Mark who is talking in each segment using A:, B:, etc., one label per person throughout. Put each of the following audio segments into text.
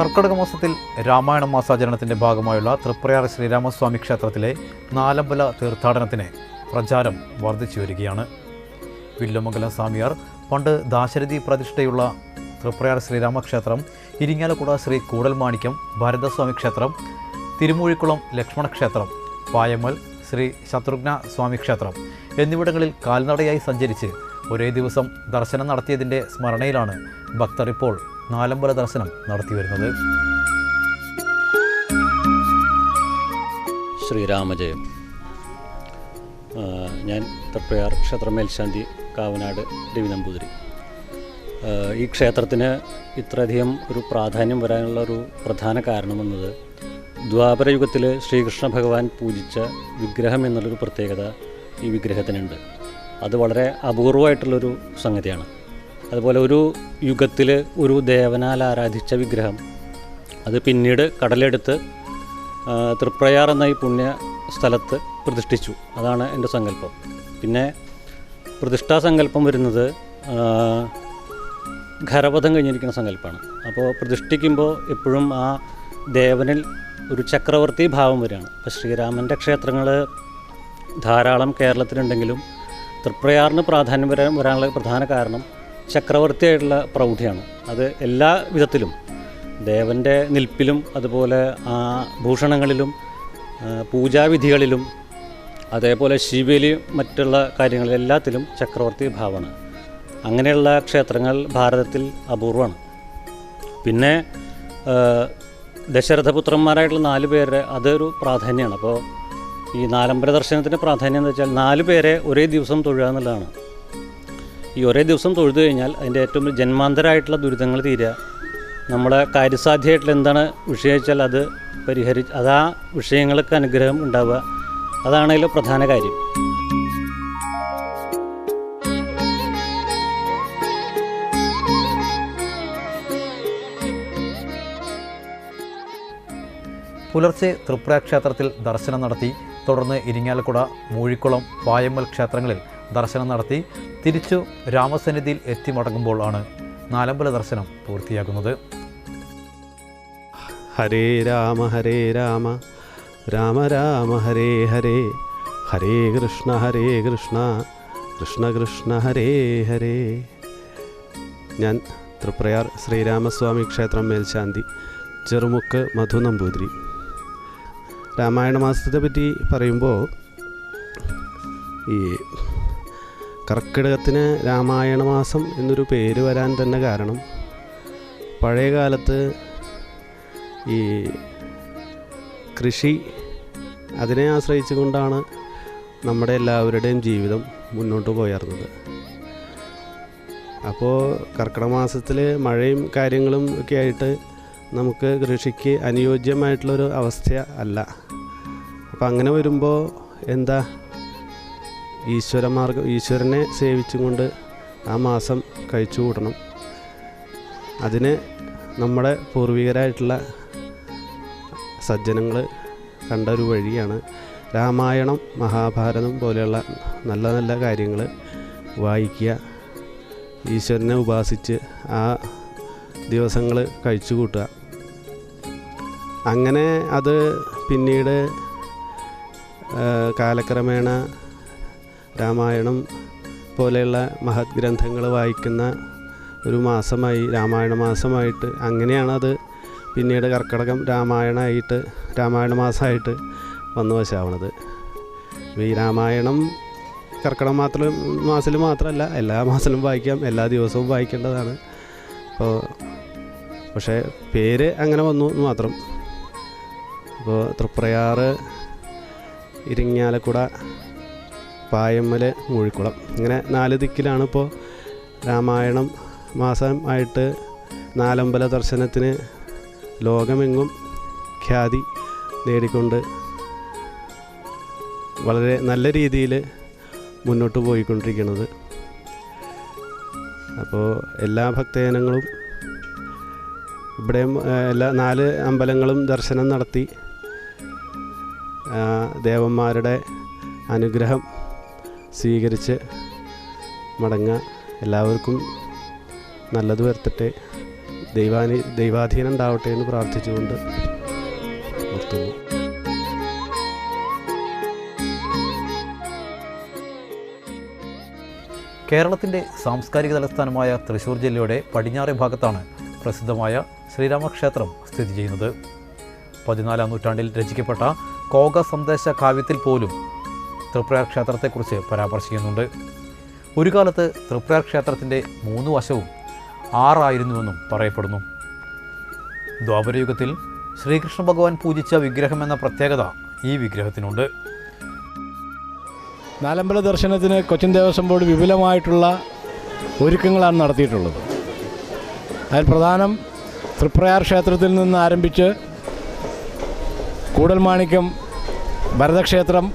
A: കർക്കടക മാസത്തിൽ രാമായണ മാസാചരണത്തിന്റെ ഭാഗമായുള്ള തൃപ്രയാർ ശ്രീരാമസ്വാമി ക്ഷേത്രത്തിലെ നാലമ്പല തീർത്ഥാടനത്തിന് പ്രചാരം വർദ്ധിച്ചു വരികയാണ്. വില്ലുമംഗലം സ്വാമിയാർ പണ്ട് ദാശരഥി പ്രതിഷ്ഠയുള്ള തൃപ്രയാർ ശ്രീരാമക്ഷേത്രം ഇരിങ്ങാലക്കുട ശ്രീ കൂടൽമാണിക്യം ഭാരതസ്വാമി ക്ഷേത്രം തിരുമൂഴിക്കുളം ലക്ഷ്മണക്ഷേത്രം പായമൽ ശ്രീ ശത്രുഘ്ന സ്വാമി ക്ഷേത്രം എന്നിവിടങ്ങളിൽ കാൽനടയായി സഞ്ചരിച്ച് ഒരേ ദിവസം ദർശനം നടത്തിയതിന്റെ സ്മരണയിലാണ് ഭക്തർ ഇപ്പോൾ നാലമ്പല ദർശനം നടത്തി വരുന്നത്.
B: ശ്രീരാമജയം. ഞാൻ തൃപ്പയാർ ക്ഷേത്രമേൽശാന്തി കാവനാട് രവി നമ്പൂതിരി ഈ ക്ഷേത്രത്തിന് ഇത്രയധികം ഒരു പ്രാധാന്യം വരാനുള്ള ഒരു പ്രധാന കാരണമെന്നത് ദ്വാപരയുഗത്തിൽ ശ്രീകൃഷ്ണ ഭഗവാൻ പൂജിച്ച വിഗ്രഹം എന്നുള്ളൊരു പ്രത്യേകത ഈ വിഗ്രഹത്തിനുണ്ട്. അത് വളരെ അപൂർവമായിട്ടുള്ളൊരു സംഗതിയാണ്. അതുപോലെ ഒരു യുഗത്തിൽ ഒരു ദേവനാൽ ആരാധിച്ച വിഗ്രഹം. അത് പിന്നീട് കടലെടുത്ത് തൃപ്രയാർ എന്ന ഈ പുണ്യ സ്ഥലത്ത് പ്രതിഷ്ഠിച്ചു. അതാണ് എന്റെ സങ്കല്പം. പിന്നെ പ്രതിഷ്ഠാ സങ്കല്പം വരുന്നത് ഖരപഥം കഴിഞ്ഞിരിക്കുന്ന സങ്കല്പമാണ് അപ്പോൾ പ്രതിഷ്ഠിക്കുമ്പോൾ എപ്പോഴും ആ ദേവനിൽ ഒരു ചക്രവർത്തി ഭാവം വരികയാണ്. അപ്പോൾ ശ്രീരാമന്റെ ക്ഷേത്രങ്ങൾ ധാരാളം കേരളത്തിലുണ്ടെങ്കിലും തൃപ്രയാറിന് പ്രാധാന്യം വരാൻ വരാനുള്ള പ്രധാന കാരണം ചക്രവർത്തിയായിട്ടുള്ള പ്രൗഢിയാണ്. അത് എല്ലാ വിധത്തിലും ദേവന്റെ നിൽപ്പിലും അതുപോലെ ആ ഭൂഷണങ്ങളിലും പൂജാവിധികളിലും അതേപോലെ ശിവലി മറ്റുള്ള കാര്യങ്ങളിൽ എല്ലാത്തിലും ചക്രവർത്തി ഭാവമാണ്. അങ്ങനെയുള്ള ക്ഷേത്രങ്ങൾ ഭാരതത്തിൽ അപൂർവമാണ്. പിന്നെ ദശരഥപുത്രന്മാരായിട്ടുള്ള നാല് പേരുടെ അതൊരു പ്രാധാന്യമാണ്. അപ്പോൾ ഈ നാലമ്പല ദർശനത്തിന്റെ പ്രാധാന്യം എന്ന് വെച്ചാൽ നാല് പേരെ ഒരേ ദിവസം തൊഴുക എന്നുള്ളതാണ്. ഈ ഒരേ ദിവസം തൊഴുതു കഴിഞ്ഞാൽ അതിന്റെ ഏറ്റവും ജന്മാന്തരമായിട്ടുള്ള ദുരിതങ്ങൾ തീരുക. നമ്മളെ കാര്യസാധ്യമായിട്ടുള്ള എന്താണ് വിഷയം വെച്ചാൽ അത് പരിഹരി അത് ആ വിഷയങ്ങൾക്ക് അനുഗ്രഹം ഉണ്ടാവുക. അതാണ് അതിൽ പ്രധാന കാര്യം.
A: പുലർച്ചെ ത്രിപുര ക്ഷേത്രത്തിൽ ദർശനം നടത്തി തുടർന്ന് ഇരിങ്ങാലക്കുട മൂഴിക്കുളം പായമ്മൽ ക്ഷേത്രങ്ങളിൽ ദർശനം നടത്തി തിരിച്ചു രാമസന്നിധിയിൽ എത്തി മടങ്ങുമ്പോൾ ആണ് നാലമ്പല ദർശനം പൂർത്തിയാകുന്നത്.
C: ഹരേ രാമ ഹരേ രാമ. രാമ രാമ ഹരേ ഹരേ. ഹരേ കൃഷ്ണ ഹരേ കൃഷ്ണ. കൃഷ്ണ കൃഷ്ണ ഹരേ ഹരേ. ഞാൻ തൃപ്രയാർ ശ്രീരാമസ്വാമി ക്ഷേത്രം മേൽശാന്തി ചെറുമുക്ക് മധു നമ്പൂതിരി. രാമായണ മാസത്തെ പറ്റി പറയുമ്പോൾ ഈ കർക്കിടകത്തിന് രാമായണ മാസം എന്നൊരു പേര് വരാൻ തന്നെ കാരണം പഴയ കാലത്ത് ഈ കൃഷി അതിനെ ആശ്രയിച്ചു കൊണ്ടാണ് നമ്മുടെ എല്ലാവരുടെയും ജീവിതം മുന്നോട്ട് പോയിരുന്നത്. അപ്പോൾ കർക്കിടക മാസത്തിൽ മഴയും കാര്യങ്ങളും ഒക്കെ ആയിട്ട് നമുക്ക് കൃഷിക്ക് അനുയോജ്യമായിട്ടുള്ളൊരു അവസ്ഥ അല്ല. അപ്പോൾ അങ്ങനെ വരുമ്പോൾ എന്താ ഈശ്വരമാർഗം ഈശ്വരനെ സേവിച്ചുകൊണ്ട് ആ മാസം കഴിച്ചു കൂട്ടണം അതിന് നമ്മുടെ പൂർവികരായിട്ടുള്ള സജ്ജനങ്ങൾ കണ്ട ഒരു വഴിയാണ് രാമായണം മഹാഭാരതം പോലെയുള്ള നല്ല നല്ല കാര്യങ്ങൾ വായിക്കുക. ഈശ്വരനെ ഉപാസിച്ച് ആ ദിവസങ്ങൾ കഴിച്ചു കൂട്ടുക അങ്ങനെ അത് പിന്നീട് കാലക്രമേണ രാമായണം പോലെയുള്ള മഹത് ഗ്രന്ഥങ്ങൾ വായിക്കുന്ന ഒരു മാസമായി രാമായണ മാസമായിട്ട് അങ്ങനെയാണത് പിന്നീട് കർക്കടകം രാമായണമായിട്ട് രാമായണ മാസമായിട്ട് വന്നു വശാവണത് ഈ രാമായണം കർക്കിടകം മാത്രം മാസത്തിൽ മാത്രമല്ല എല്ലാ മാസത്തിലും വായിക്കാം എല്ലാ ദിവസവും വായിക്കേണ്ടതാണ്. അപ്പോൾ പക്ഷേ പേര് അങ്ങനെ വന്നു എന്ന് മാത്രം. അപ്പോൾ തൃപ്രയാറ് ഇരിങ്ങാലക്കുട പായമ്മൽ മൂഴിക്കുളം. ഇങ്ങനെ നാല് ദിക്കിലാണ് ഇപ്പോൾ രാമായണം മാസം ആയിട്ട് നാലമ്പല ദർശനത്തിന് ലോകമെങ്ങും ഖ്യാതി നേടിക്കൊണ്ട് വളരെ നല്ല രീതിയിൽ മുന്നോട്ട് പോയിക്കൊണ്ടിരിക്കുന്നത് അപ്പോൾ എല്ലാ ഭക്തജനങ്ങളും ഇവിടെയും എല്ലാ നാല് അമ്പലങ്ങളും ദർശനം നടത്തി ദേവന്മാരുടെ അനുഗ്രഹം സ്വീകരിച്ച് മടങ്ങുക. എല്ലാവർക്കും നല്ലത് വരുത്തട്ടെ. ദൈവാനി ദൈവാധീനം ഉണ്ടാവട്ടെ എന്ന് പ്രാർത്ഥിച്ചുകൊണ്ട് നിർത്തുന്നു.
A: കേരളത്തിന്റെ സാംസ്കാരിക തലസ്ഥാനമായ തൃശ്ശൂർ ജില്ലയുടെ പടിഞ്ഞാറേ ഭാഗത്താണ് പ്രസിദ്ധമായ ശ്രീരാമക്ഷേത്രം സ്ഥിതി ചെയ്യുന്നത്. പതിനാലാം നൂറ്റാണ്ടിൽ രചിക്കപ്പെട്ട കോക സന്ദേശ കാവ്യത്തിൽ പോലും തൃപ്രയാർ ക്ഷേത്രത്തെക്കുറിച്ച് പരാമർശിക്കുന്നുണ്ട്. ഒരു കാലത്ത് തൃപ്രയാർ ക്ഷേത്രത്തിന്റെ മൂന്ന് വശവും ആറായിരുന്നുവെന്നും പറയപ്പെടുന്നു. ദ്വാപരയുഗത്തിൽ ശ്രീകൃഷ്ണ ഭഗവാൻ പൂജിച്ച വിഗ്രഹമെന്ന പ്രത്യേകത ഈ വിഗ്രഹത്തിനുണ്ട്.
D: നാലമ്പല ദർശനത്തിന് കൊച്ചിൻ ദേവസ്വം ബോർഡ് വിപുലമായിട്ടുള്ള ഒരുക്കങ്ങളാണ് നടത്തിയിട്ടുള്ളത്. അതിൽ പ്രധാനം തൃപ്രയാർ ക്ഷേത്രത്തിൽ നിന്ന് ആരംഭിച്ച് കൂടൽമാണിക്യം ഭരതക്ഷേത്രം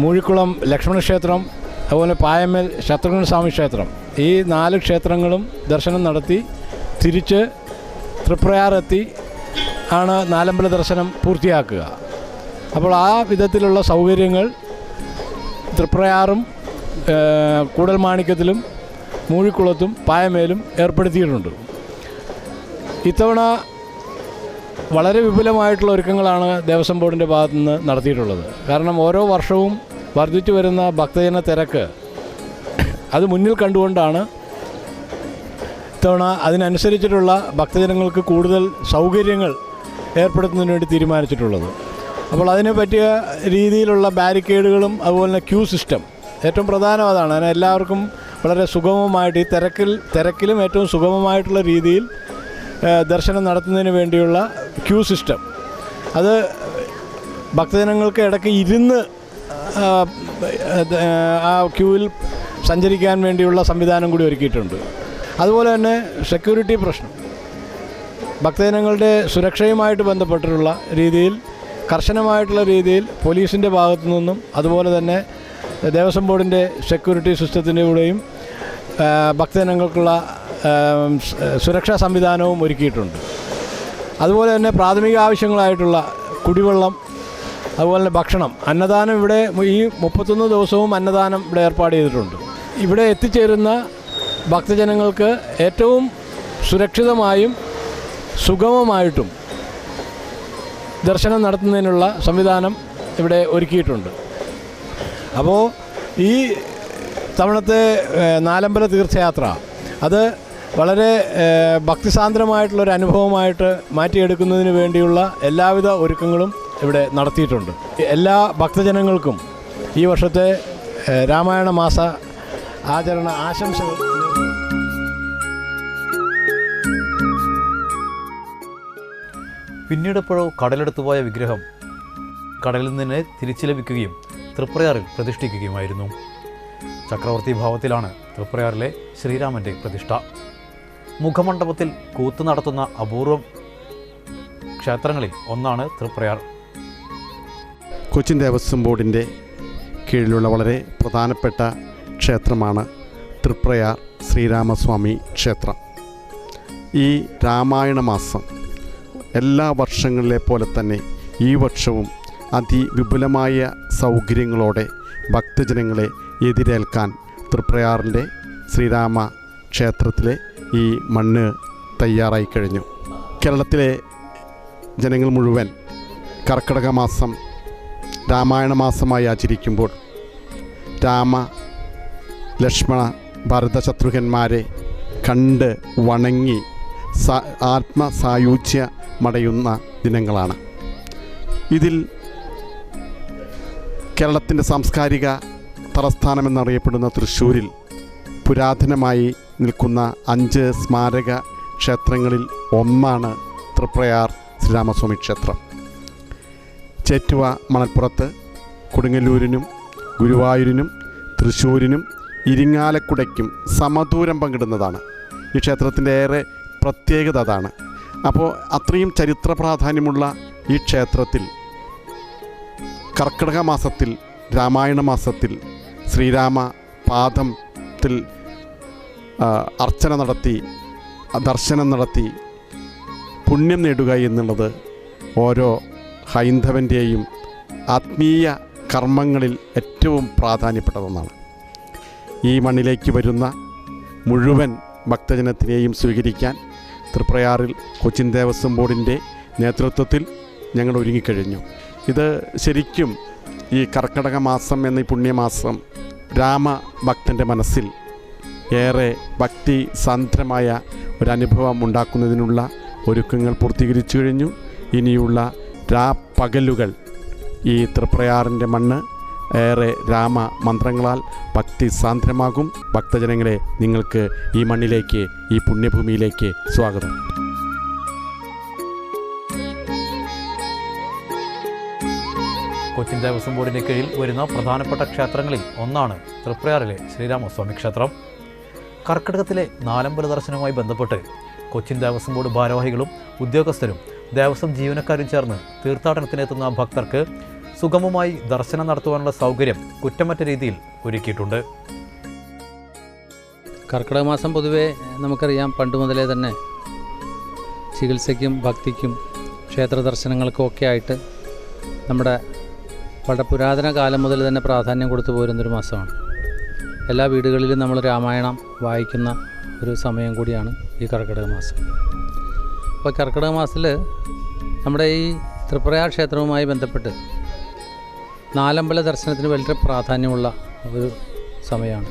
D: മൂഴിക്കുളം ലക്ഷ്മണക്ഷേത്രം അതുപോലെ പായമ്മൽ ശത്രുഘ്ന സ്വാമി ക്ഷേത്രം. ഈ നാല് ക്ഷേത്രങ്ങളും ദർശനം നടത്തി തിരിച്ച് തൃപ്രയാറെത്തി ആണ് നാലമ്പല ദർശനം പൂർത്തിയാക്കുക. അപ്പോൾ ആ വിധത്തിലുള്ള സൗകര്യങ്ങൾ തൃപ്രയാറും കൂടൽമാണിക്യത്തിലും മൂഴിക്കുളത്തും പായമേലും ഏർപ്പെടുത്തിയിട്ടുണ്ട്. ഇത്തവണ വളരെ വിപുലമായിട്ടുള്ള ഒരുക്കങ്ങളാണ് ദേവസ്വം ബോർഡിന്റെ ഭാഗത്തു നിന്ന് നടത്തിയിട്ടുള്ളത്. കാരണം ഓരോ വർഷവും വർദ്ധിച്ചു വരുന്ന ഭക്തജന തിരക്ക് അത് മുന്നിൽ കണ്ടുകൊണ്ടാണ് ഇത്തവണ അതിനനുസരിച്ചിട്ടുള്ള ഭക്തജനങ്ങൾക്ക് കൂടുതൽ സൗകര്യങ്ങൾ ഏർപ്പെടുത്തുന്നതിന് വേണ്ടി തീരുമാനിച്ചിട്ടുള്ളത്. അപ്പോൾ അതിന് പറ്റിയ രീതിയിലുള്ള ബാരിക്കേഡുകളും അതുപോലെ തന്നെ ക്യൂ സിസ്റ്റം ഏറ്റവും പ്രധാനം അതാണ് അതിന് എല്ലാവർക്കും വളരെ സുഗമമായിട്ട് ഈ തിരക്കിൽ തിരക്കിലും ഏറ്റവും സുഗമമായിട്ടുള്ള രീതിയിൽ ദർശനം നടത്തുന്നതിന് വേണ്ടിയുള്ള ക്യൂ സിസ്റ്റം. അത് ഭക്തജനങ്ങൾക്ക് ഇടയ്ക്ക് ഇരുന്ന് ആ, ക്യൂവിൽ സഞ്ചരിക്കാൻ വേണ്ടിയുള്ള സംവിധാനം കൂടി ഒരുക്കിയിട്ടുണ്ട്. അതുപോലെ തന്നെ സെക്യൂരിറ്റി പ്രശ്നം. ഭക്തജനങ്ങളുടെ സുരക്ഷയുമായിട്ട് ബന്ധപ്പെട്ടിട്ടുള്ള രീതിയിൽ കർശനമായിട്ടുള്ള രീതിയിൽ പോലീസിന്റെ ഭാഗത്തു നിന്നും അതുപോലെ തന്നെ ദേവസ്വം ബോർഡിന്റെ സെക്യൂരിറ്റി സിസ്റ്റത്തിന്റെ കൂടെയും ഭക്തജനങ്ങൾക്കുള്ള സുരക്ഷാ സംവിധാനവും ഒരുക്കിയിട്ടുണ്ട്. അതുപോലെ തന്നെ പ്രാഥമിക ആവശ്യങ്ങളായിട്ടുള്ള കുടിവെള്ളം അതുപോലെ തന്നെ ഭക്ഷണം. അന്നദാനം ഇവിടെ ഈ മുപ്പത്തൊന്ന് ദിവസവും അന്നദാനം ഇവിടെ ഏർപ്പാട് ചെയ്തിട്ടുണ്ട്. ഇവിടെ എത്തിച്ചേരുന്ന ഭക്തജനങ്ങൾക്ക് ഏറ്റവും സുരക്ഷിതമായും സുഗമമായിട്ടും ദർശനം നടത്തുന്നതിനുള്ള സംവിധാനം ഇവിടെ ഒരുക്കിയിട്ടുണ്ട്. അപ്പോൾ ഈ തവണത്തെ നാലമ്പല തീർത്ഥയാത്ര അത് വളരെ ഭക്തിസാന്ദ്രമായിട്ടുള്ളൊരു അനുഭവമായിട്ട് മാറ്റിയെടുക്കുന്നതിന് വേണ്ടിയുള്ള എല്ലാവിധ ഒരുക്കങ്ങളും ഇവിടെ നടത്തിയിട്ടുണ്ട്. എല്ലാ ഭക്തജനങ്ങൾക്കും ഈ വർഷത്തെ രാമായണ മാസ ആചരണ ആശംസകൾ.
A: പിന്നീടെപ്പോഴോ കടലെടുത്തുപോയ വിഗ്രഹം കടലിൽ നിന്ന് തിരിച്ചു ലഭിക്കുകയും തൃപ്രയാറിൽ പ്രതിഷ്ഠിക്കുകയുമായിരുന്നു. ചക്രവർത്തി ഭാവത്തിലാണ് തൃപ്രയാറിലെ ശ്രീരാമന്റെ പ്രതിഷ്ഠ. മുഖമണ്ഡപത്തിൽ കൂത്തു നടത്തുന്ന അപൂർവം ക്ഷേത്രങ്ങളിൽ ഒന്നാണ് തൃപ്രയാർ.
E: കൊച്ചിൻ ദേവസ്വം ബോർഡിന്റെ കീഴിലുള്ള വളരെ പ്രധാനപ്പെട്ട ക്ഷേത്രമാണ് തൃപ്രയാർ ശ്രീരാമസ്വാമി ക്ഷേത്രം. ഈ രാമായണ മാസം എല്ലാ വർഷങ്ങളിലെ പോലെ തന്നെ ഈ വർഷവും അതിവിപുലമായ സൗകര്യങ്ങളോടെ ഭക്തജനങ്ങളെ എതിരേൽക്കാൻ തൃപ്രയാറിന്റെ ശ്രീരാമ ക്ഷേത്രത്തിലെ ഈ മണ്ണ് തയ്യാറായി കഴിഞ്ഞു. കേരളത്തിലെ ജനങ്ങൾ മുഴുവൻ കർക്കിടക മാസം രാമായണ മാസമായി ആചരിക്കുമ്പോൾ രാമ ലക്ഷ്മണ ഭരതശത്രുഘന്മാരെ കണ്ട് വണങ്ങി സ ആത്മസായുജ്യമടയുന്ന ദിനങ്ങളാണ്. ഇതിൽ കേരളത്തിന്റെ സാംസ്കാരിക തലസ്ഥാനമെന്നറിയപ്പെടുന്ന തൃശ്ശൂരിൽ പുരാതനമായി നിൽക്കുന്ന അഞ്ച് സ്മാരക ക്ഷേത്രങ്ങളിൽ ഒന്നാണ് തൃപ്രയാർ ശ്രീരാമസ്വാമി ക്ഷേത്രം. ചേറ്റുവ മണൽപ്പുറത്ത് കൊടുങ്ങല്ലൂരിനും ഗുരുവായൂരിനും തൃശ്ശൂരിനും ഇരിങ്ങാലക്കുടയ്ക്കും സമദൂരം പങ്കിടുന്നതാണ്. ഈ ക്ഷേത്രത്തിന്റെ ഏറെ പ്രത്യേകത അതാണ്. അപ്പോൾ അത്രയും ചരിത്ര പ്രാധാന്യമുള്ള ഈ ക്ഷേത്രത്തിൽ കർക്കിടക മാസത്തിൽ രാമായണ മാസത്തിൽ ശ്രീരാമ പാദത്തിൽ അർച്ചന നടത്തി ദർശനം നടത്തി പുണ്യം നേടുക എന്നുള്ളത് ഓരോ ഹൈന്ദവന്റെയും ആത്മീയ കർമ്മങ്ങളിൽ ഏറ്റവും പ്രാധാന്യപ്പെട്ടതൊന്നാണ്. ഈ മണ്ണിലേക്ക് വരുന്ന മുഴുവൻ ഭക്തജനത്തിനെയും സ്വീകരിക്കാൻ തൃപ്രയാറിൽ കൊച്ചിൻ ദേവസ്വം ബോർഡിന്റെ നേതൃത്വത്തിൽ ഞങ്ങൾ ഒരുങ്ങിക്കഴിഞ്ഞു. ഇത് ശരിക്കും ഈ കർക്കടക മാസം എന്ന ഈ പുണ്യമാസം രാമഭക്തന്റെ മനസ്സിൽ ഏറെ ഭക്തി സാന്ദ്രമായ ഒരനുഭവം ഉണ്ടാക്കുന്നതിനുള്ള ഒരുക്കങ്ങൾ പൂർത്തീകരിച്ചു കഴിഞ്ഞു. ഇനിയുള്ള രാപ്പകലുകൾ ഈ തൃപ്രയാറിന്റെ മണ്ണ് ഏറെ രാമ മന്ത്രങ്ങളാൽ ഭക്തി സാന്ദ്രമാകും ഭക്തജനങ്ങളെ നിങ്ങൾക്ക് ഈ മണ്ണിലേക്ക് ഈ പുണ്യഭൂമിയിലേക്ക് സ്വാഗതം.
A: കൊച്ചിൻ ദേവസ്വം ബോർഡിന്റെ കീഴിൽ വരുന്ന പ്രധാനപ്പെട്ട ക്ഷേത്രങ്ങളിൽ ഒന്നാണ് തൃപ്രയാറിലെ ശ്രീരാമസ്വാമി ക്ഷേത്രം. കർക്കിടകത്തിലെ നാലമ്പല ദർശനവുമായി ബന്ധപ്പെട്ട് കൊച്ചിൻ ദേവസ്വം ബോർഡ് ഭാരവാഹികളും ഉദ്യോഗസ്ഥരും ദേവസ്വം ജീവനക്കാരും ചേർന്ന് തീർത്ഥാടനത്തിനെത്തുന്ന ഭക്തർക്ക് സുഗമമായി ദർശനം നടത്തുവാനുള്ള സൗകര്യം കുറ്റമറ്റ രീതിയിൽ ഒരുക്കിയിട്ടുണ്ട്.
F: കർക്കിടക മാസം പൊതുവേ നമുക്കറിയാം പണ്ട് മുതലേ തന്നെ ചികിത്സയ്ക്കും ഭക്തിക്കും ക്ഷേത്ര ദർശനങ്ങൾക്കും ഒക്കെ ആയിട്ട് നമ്മുടെ വളരെ പുരാതന കാലം മുതൽ തന്നെ പ്രാധാന്യം കൊടുത്തു പോരുന്നൊരു മാസമാണ്. എല്ലാ വീടുകളിലും നമ്മൾ രാമായണം വായിക്കുന്ന ഒരു സമയം കൂടിയാണ് ഈ കർക്കിടക മാസം. അപ്പോൾ കർക്കിടക മാസത്തിൽ നമ്മുടെ ഈ ത്രിപുരയാർ ക്ഷേത്രവുമായി ബന്ധപ്പെട്ട് നാലമ്പല ദർശനത്തിന് വളരെ പ്രാധാന്യമുള്ള ഒരു സമയമാണ്.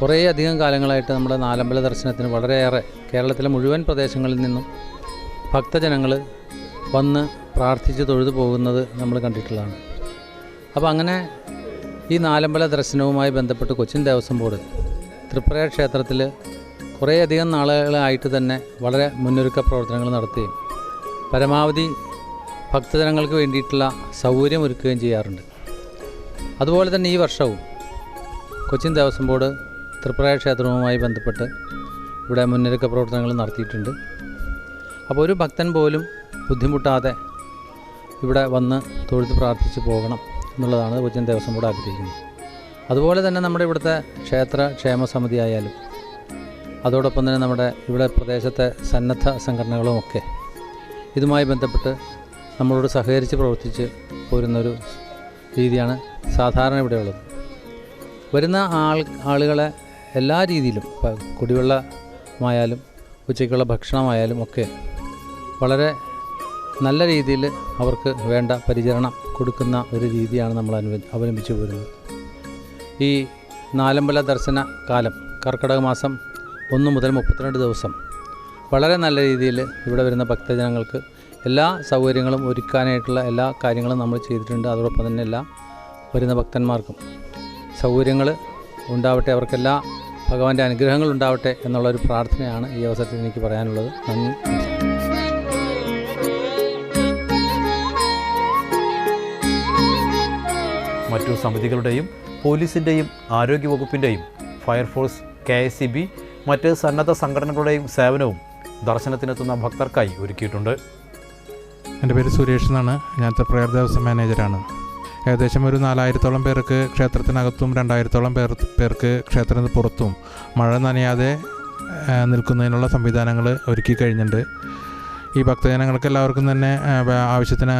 F: കുറേ അധികം കാലങ്ങളായിട്ട് നമ്മുടെ നാലമ്പല ദർശനത്തിന് വളരെയേറെ കേരളത്തിലെ മുഴുവൻ പ്രദേശങ്ങളിൽ നിന്നും ഭക്തജനങ്ങൾ വന്ന് പ്രാർത്ഥിച്ച് തൊഴുതു പോകുന്നത് നമ്മൾ കണ്ടിട്ടുള്ളതാണ്. അപ്പോൾ അങ്ങനെ ഈ നാലമ്പല ദർശനവുമായി ബന്ധപ്പെട്ട് കൊച്ചിൻ ദേവസ്വം ബോർഡ് ത്രിപുര ക്ഷേത്രത്തിൽ കുറേയധികം നാളുകളായിട്ട് തന്നെ വളരെ മുന്നൊരുക്ക പ്രവർത്തനങ്ങൾ നടത്തുകയും പരമാവധി ഭക്തജനങ്ങൾക്ക് വേണ്ടിയിട്ടുള്ള സൗകര്യം ഒരുക്കുകയും ചെയ്യാറുണ്ട്. അതുപോലെ തന്നെ ഈ വർഷവും കൊച്ചിൻ ദേവസ്വം ബോർഡ് ത്രിപുര ക്ഷേത്രവുമായി ബന്ധപ്പെട്ട് ഇവിടെ മുന്നൊരുക്ക പ്രവർത്തനങ്ങൾ നടത്തിയിട്ടുണ്ട്. അപ്പോൾ ഒരു ഭക്തൻ പോലും ബുദ്ധിമുട്ടാതെ ഇവിടെ വന്ന് തൊഴുത്ത് പ്രാർത്ഥിച്ച് പോകണം. എന്നുള്ളതാണ് കൊച്ചിൻ ദേവസ്വം ബോർഡ് ആഗ്രഹിക്കുന്നത്. അതുപോലെ തന്നെ നമ്മുടെ ഇവിടുത്തെ ക്ഷേത്ര ക്ഷേമ സമിതി ആയാലും അതോടൊപ്പം തന്നെ നമ്മുടെ ഇവിടെ പ്രദേശത്തെ സന്നദ്ധ സംഘടനകളുമൊക്കെ ഇതുമായി ബന്ധപ്പെട്ട് നമ്മളോട് സഹകരിച്ച് പ്രവർത്തിച്ച് പോരുന്നൊരു രീതിയാണ് സാധാരണ ഇവിടെയുള്ളത്. വരുന്ന ആൾ ആളുകളെ എല്ലാ രീതിയിലും കുടിവെള്ളമായാലും ഉച്ചയ്ക്കുള്ള ഭക്ഷണമായാലും ഒക്കെ വളരെ നല്ല രീതിയിൽ അവർക്ക് വേണ്ട പരിചരണം കൊടുക്കുന്ന ഒരു രീതിയാണ് നമ്മൾ അനുവ അവലംബിച്ചു പോരുന്നത്. ഈ നാലമ്പല ദർശന കാലം കർക്കിടക മാസം ഒന്ന് മുതൽ മുപ്പത്തിരണ്ട് ദിവസം വളരെ നല്ല രീതിയിൽ ഇവിടെ വരുന്ന ഭക്തജനങ്ങൾക്ക് എല്ലാ സൗകര്യങ്ങളും ഒരുക്കാനായിട്ടുള്ള എല്ലാ കാര്യങ്ങളും നമ്മൾ ചെയ്തിട്ടുണ്ട്. അതോടൊപ്പം തന്നെ എല്ലാ വരുന്ന ഭക്തന്മാർക്കും സൗകര്യങ്ങൾ ഉണ്ടാവട്ടെ അവർക്കെല്ലാ ഭഗവാന്റെ അനുഗ്രഹങ്ങൾ ഉണ്ടാവട്ടെ എന്നുള്ളൊരു പ്രാർത്ഥനയാണ് ഈ അവസരത്തിൽ എനിക്ക് പറയാനുള്ളത്. നന്ദി.
A: സമിതികളുടെയും പോലീസിന്റെയും ആരോഗ്യവകുപ്പിന്റെയും fire force K S C B മറ്റ് സന്നദ്ധ സംഘടനകളുടെയും സേവനവും ദർശനത്തിനെത്തുന്ന ഭക്തർക്കായി ഒരുക്കിയിട്ടുണ്ട്.
G: എന്റെ പേര് സുരേഷ് എന്നാണ്. ഞാൻ പ്രയർ ദേവസ്വം മാനേജറാണ് ഏകദേശം ഒരു നാലായിരത്തോളം പേർക്ക് ക്ഷേത്രത്തിനകത്തും രണ്ടായിരത്തോളം പേർ പേർക്ക് ക്ഷേത്രത്തിന് പുറത്തും മഴ നനയാതെ നിൽക്കുന്നതിനുള്ള സംവിധാനങ്ങൾ ഒരുക്കി കഴിഞ്ഞിട്ടുണ്ട്. ഈ ഭക്തജനങ്ങൾക്ക് എല്ലാവർക്കും തന്നെ ആവശ്യത്തിന്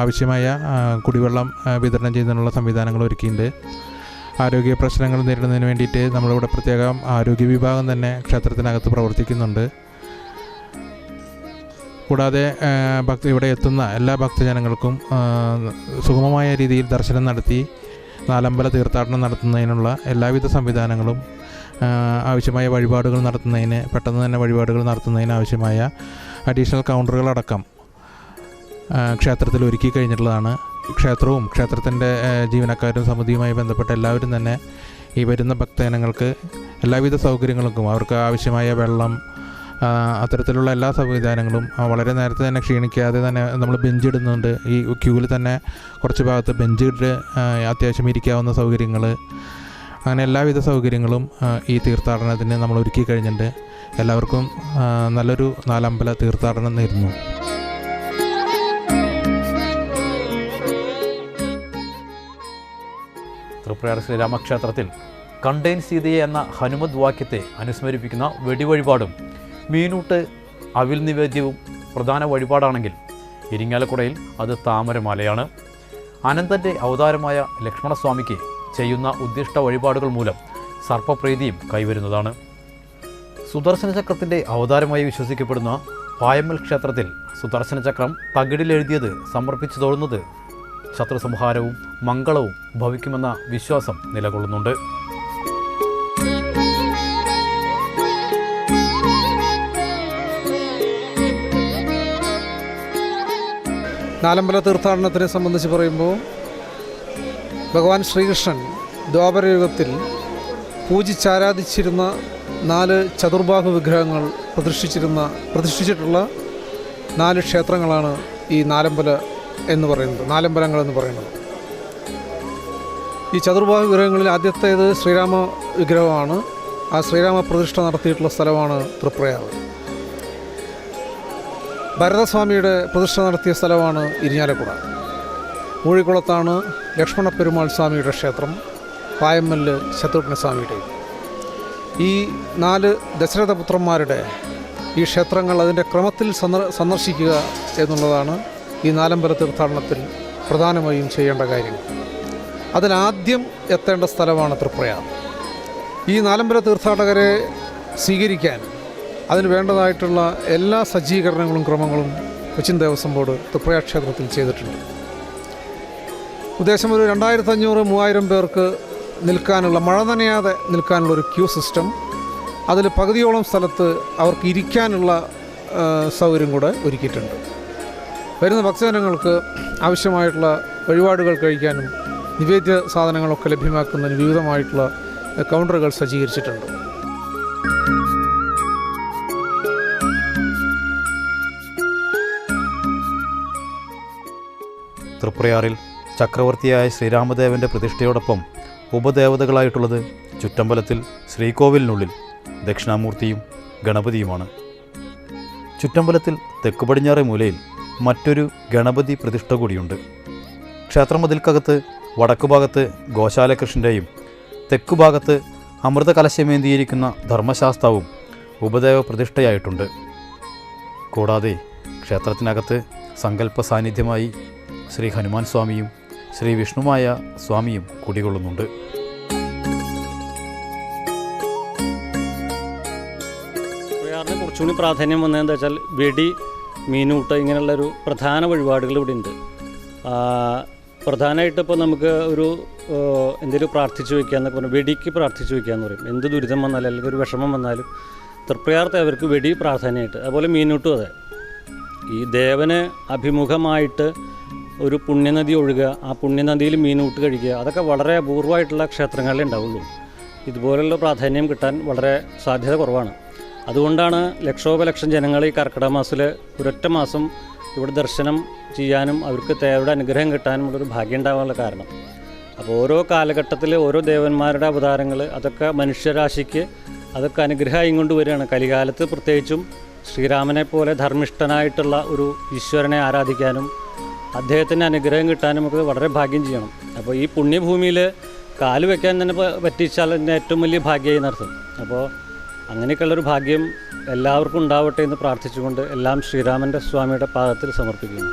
G: ആവശ്യമായ കുടിവെള്ളം വിതരണം ചെയ്യുന്നതിനുള്ള സംവിധാനങ്ങൾ ഒരുക്കിയിട്ടുണ്ട്. ആരോഗ്യ പ്രശ്നങ്ങൾ നേരിടുന്നതിന് വേണ്ടിയിട്ട് നമ്മളിവിടെ പ്രത്യേകം ആരോഗ്യ വിഭാഗം തന്നെ ക്ഷേത്രത്തിനകത്ത് പ്രവർത്തിക്കുന്നുണ്ട്. കൂടാതെ ഭക്തി ഇവിടെ എത്തുന്ന എല്ലാ ഭക്തജനങ്ങൾക്കും സുഗമമായ രീതിയിൽ ദർശനം നടത്തി നാലമ്പല തീർത്ഥാടനം നടത്തുന്നതിനുള്ള എല്ലാവിധ സംവിധാനങ്ങളും ആവശ്യമായ വഴിപാടുകൾ നടത്തുന്നതിന് പെട്ടെന്ന് തന്നെ വഴിപാടുകൾ നടത്തുന്നതിന് ആവശ്യമായ അഡീഷണൽ കൗണ്ടറുകളടക്കം ക്ഷേത്രത്തിൽ ഒരുക്കി കഴിഞ്ഞിട്ടുള്ളതാണ്. ക്ഷേത്രവും ക്ഷേത്രത്തിന്റെ ജീവനക്കാരും സമിതിയുമായി ബന്ധപ്പെട്ട എല്ലാവരും തന്നെ ഈ വരുന്ന ഭക്തജനങ്ങൾക്ക് എല്ലാവിധ സൗകര്യങ്ങൾക്കും അവർക്ക് ആവശ്യമായ വെള്ളം അത്തരത്തിലുള്ള എല്ലാ സംവിധാനങ്ങളും വളരെ നേരത്തെ തന്നെ ക്ഷീണിക്കാതെ തന്നെ നമ്മൾ ബെഞ്ച് ഇടുന്നുണ്ട് ഈ ക്യൂവിൽ തന്നെ കുറച്ച് ഭാഗത്ത് ബെഞ്ച് ഇട്ട് അത്യാവശ്യം ഇരിക്കാവുന്ന സൗകര്യങ്ങൾ അങ്ങനെ എല്ലാവിധ സൗകര്യങ്ങളും ഈ തീർത്ഥാടനത്തിന് നമ്മൾ ഒരുക്കി കഴിഞ്ഞിട്ടുണ്ട്. എല്ലാവർക്കും നല്ലൊരു നാലമ്പല തീർത്ഥാടനം നേരുന്നു.
A: തൃപ്രയാർ ശ്രീരാമക്ഷേത്രത്തിൽ കണ്ടെയ്ൻ സീതയെ എന്ന ഹനുമത് വാക്യത്തെ അനുസ്മരിപ്പിക്കുന്ന വെടിവഴിപാടും മീനൂട്ട് അവിൽ നിവേദ്യവും പ്രധാന വഴിപാടാണെങ്കിൽ ഇരിങ്ങാലക്കുടയിൽ അത് താമരമാലയാണ്. അനന്തന്റെ അവതാരമായ ലക്ഷ്മണസ്വാമിക്ക് ചെയ്യുന്ന ഉദ്ദിഷ്ട വഴിപാടുകൾ മൂലം സർപ്പപ്രീതിയും കൈവരുന്നതാണ്. സുദർശന ചക്രത്തിന്റെ അവതാരമായി വിശ്വസിക്കപ്പെടുന്ന പായമ്മൽ ക്ഷേത്രത്തിൽ സുദർശന ചക്രം തകിടിലെഴുതിയത് സമർപ്പിച്ചു തൊഴുന്നത് ശത്രുസംഹാരവും മംഗളവും ഭവിക്കുമെന്ന വിശ്വാസം നിലകൊള്ളുന്നുണ്ട്.
H: നാലമ്പല തീർത്ഥാടനത്തിനെ സംബന്ധിച്ച് പറയുമ്പോൾ ഭഗവാൻ ശ്രീകൃഷ്ണൻ ദ്വാപരയുഗത്തിൽ പൂജിച്ചാരാധിച്ചിരുന്ന നാല് ചതുർബാഹു വിഗ്രഹങ്ങൾ പ്രതിഷ്ഠിച്ചിരുന്ന പ്രതിഷ്ഠിച്ചിട്ടുള്ള നാല് ക്ഷേത്രങ്ങളാണ് ഈ നാലമ്പല എന്ന് പറയുന്നത് നാലമ്പലങ്ങൾ എന്ന് പറയുന്നത്. ഈ ചതുർബാഹു വിഗ്രഹങ്ങളിൽ ആദ്യത്തേത് ശ്രീരാമ വിഗ്രഹമാണ്. ആ ശ്രീരാമ പ്രതിഷ്ഠ നടത്തിയിട്ടുള്ള സ്ഥലമാണ് തൃപ്രയാറ് ഭരതസ്വാമിയുടെ പ്രതിഷ്ഠ നടത്തിയ സ്ഥലമാണ് ഇരിഞ്ഞാലക്കുട. മൂഴിക്കുളത്താണ് ലക്ഷ്മണ പെരുമാൾ സ്വാമിയുടെ ക്ഷേത്രം പായമ്മൽ ശത്രുഘ്ന സ്വാമിയുടെ ഈ നാല് ദശരഥപുത്രന്മാരുടെ ഈ ക്ഷേത്രങ്ങൾ അതിന്റെ ക്രമത്തിൽ സന്ദർ- സന്ദർശിക്കുക എന്നുള്ളതാണ് ഈ നാലമ്പല തീർത്ഥാടനത്തിൽ പ്രധാനമായും ചെയ്യേണ്ട കാര്യം അതിലാദ്യം എത്തേണ്ട സ്ഥലമാണ് തൃപ്രയാർ. ഈ നാലമ്പല തീർത്ഥാടകരെ സ്വീകരിക്കാൻ അതിന് വേണ്ടതായിട്ടുള്ള എല്ലാ സജ്ജീകരണങ്ങളും ക്രമങ്ങളും കൊച്ചിൻ ദേവസ്വം ബോർഡ് തൃപ്രയാർ ക്ഷേത്രത്തിൽ ചെയ്തിട്ടുണ്ട്. ഉദ്ദേശം ഒരു രണ്ടായിരത്തി അഞ്ഞൂറ് മൂവായിരം പേർക്ക് നിൽക്കാനുള്ള മഴ നനയാതെ നിൽക്കാനുള്ള ഒരു ക്യൂ സിസ്റ്റം. അതിൽ പകുതിയോളം സ്ഥലത്ത് അവർക്ക് ഇരിക്കാനുള്ള സൗകര്യം കൂടെ ഒരുക്കിയിട്ടുണ്ട്. വരുന്ന ഭക്തജനങ്ങൾക്ക് ആവശ്യമായിട്ടുള്ള വഴിപാടുകൾ കഴിക്കാനും നിവേദ്യ സാധനങ്ങളൊക്കെ ലഭ്യമാക്കുന്നതിന് വിവിധമായിട്ടുള്ള കൗണ്ടറുകൾ സജ്ജീകരിച്ചിട്ടുണ്ട്.
A: തൃപ്രയാറിൽ ചക്രവർത്തിയായ ശ്രീരാമദേവന്റെ പ്രതിഷ്ഠയോടൊപ്പം ഉപദേവതകളായിട്ടുള്ളത് ചുറ്റമ്പലത്തിൽ ശ്രീകോവിലിനുള്ളിൽ ദക്ഷിണാമൂർത്തിയും ഗണപതിയുമാണ്. ചുറ്റമ്പലത്തിൽ തെക്ക് പടിഞ്ഞാറെ മൂലയിൽ മറ്റൊരു ഗണപതി പ്രതിഷ്ഠ കൂടിയുണ്ട്. ക്ഷേത്രമതിൽക്കകത്ത് വടക്കുഭാഗത്ത് ഗോശാലകൃഷ്ണന്റെയും തെക്കുഭാഗത്ത് അമൃതകലശമേന്തിയിരിക്കുന്ന ധർമ്മശാസ്താവും ഉപദേവ പ്രതിഷ്ഠയായിട്ടുണ്ട്. കൂടാതെ ക്ഷേത്രത്തിനകത്ത് സങ്കല്പ സാന്നിധ്യമായി ശ്രീ ഹനുമാൻ സ്വാമിയും ശ്രീ വിഷ്ണുമായ സ്വാമിയും കുടികൊള്ളുന്നുണ്ട്.
B: കുറച്ചുകൂടി പ്രാധാന്യം വന്നതെന്താ വെച്ചാൽ വെടി മീനൂട്ട് ഇങ്ങനെയുള്ളൊരു പ്രധാന വഴിപാടുകൾ ഇവിടെ ഉണ്ട് പ്രധാനമായിട്ട് ഇപ്പോൾ നമുക്ക് ഒരു എന്തെങ്കിലും പ്രാർത്ഥിച്ചു വയ്ക്കുക എന്നൊക്കെ വെടിക്ക് പ്രാർത്ഥിച്ചു വയ്ക്കുക എന്ന് പറയും. എന്ത് ദുരിതം വന്നാലും അല്ലെങ്കിൽ ഒരു വിഷമം വന്നാലും തൃപ്രയാർത്തെ അവർക്ക് വെടി പ്രാധാന്യമായിട്ട് അതുപോലെ മീനൂട്ടും അതെ. ഈ ദേവന് അഭിമുഖമായിട്ട് ഒരു പുണ്യനദി ഒഴുകുക ആ പുണ്യനദിയിൽ മീൻ ഊട്ട് കഴിക്കുക അതൊക്കെ വളരെ അപൂർവമായിട്ടുള്ള ക്ഷേത്രങ്ങളിലേ ഉണ്ടാവുള്ളൂ. ഇതുപോലെയുള്ള പ്രാധാന്യം കിട്ടാൻ വളരെ സാധ്യത കുറവാണ്. അതുകൊണ്ടാണ് ലക്ഷോപലക്ഷം ജനങ്ങൾ ഈ കർക്കിടക മാസത്തിൽ ഒരൊറ്റ മാസം ഇവിടെ ദർശനം ചെയ്യാനും അവർക്ക് തേവരുടെ അനുഗ്രഹം കിട്ടാനും ഉള്ളൊരു ഭാഗ്യം ഉണ്ടാകാനുള്ള കാരണം. അപ്പോൾ ഓരോ കാലഘട്ടത്തിൽ ഓരോ ദേവന്മാരുടെ അവതാരങ്ങൾ അതൊക്കെ മനുഷ്യരാശിക്ക് അതൊക്കെ അനുഗ്രഹമായി കൊണ്ട് വരികയാണ്. കലികാലത്ത് പ്രത്യേകിച്ചും ശ്രീരാമനെ പോലെ ധർമ്മിഷ്ഠനായിട്ടുള്ള ഒരു ഈശ്വരനെ ആരാധിക്കാനും അദ്ദേഹത്തിന്റെ അനുഗ്രഹം കിട്ടാനും നമുക്ക് വളരെ ഭാഗ്യം ചെയ്യണം. അപ്പോൾ ഈ പുണ്യഭൂമിയിൽ കാൽ വെക്കാൻ തന്നെ പറ്റിച്ചാൽ എന്റെ ഏറ്റവും വലിയ ഭാഗ്യമായി നടത്തും. അപ്പോൾ അങ്ങനെയൊക്കെയുള്ളൊരു ഭാഗ്യം എല്ലാവർക്കും ഉണ്ടാവട്ടെ എന്ന് പ്രാർത്ഥിച്ചുകൊണ്ട് എല്ലാം ശ്രീരാമന്റെ സ്വാമിയുടെ പാദത്തിൽ സമർപ്പിക്കുന്നു.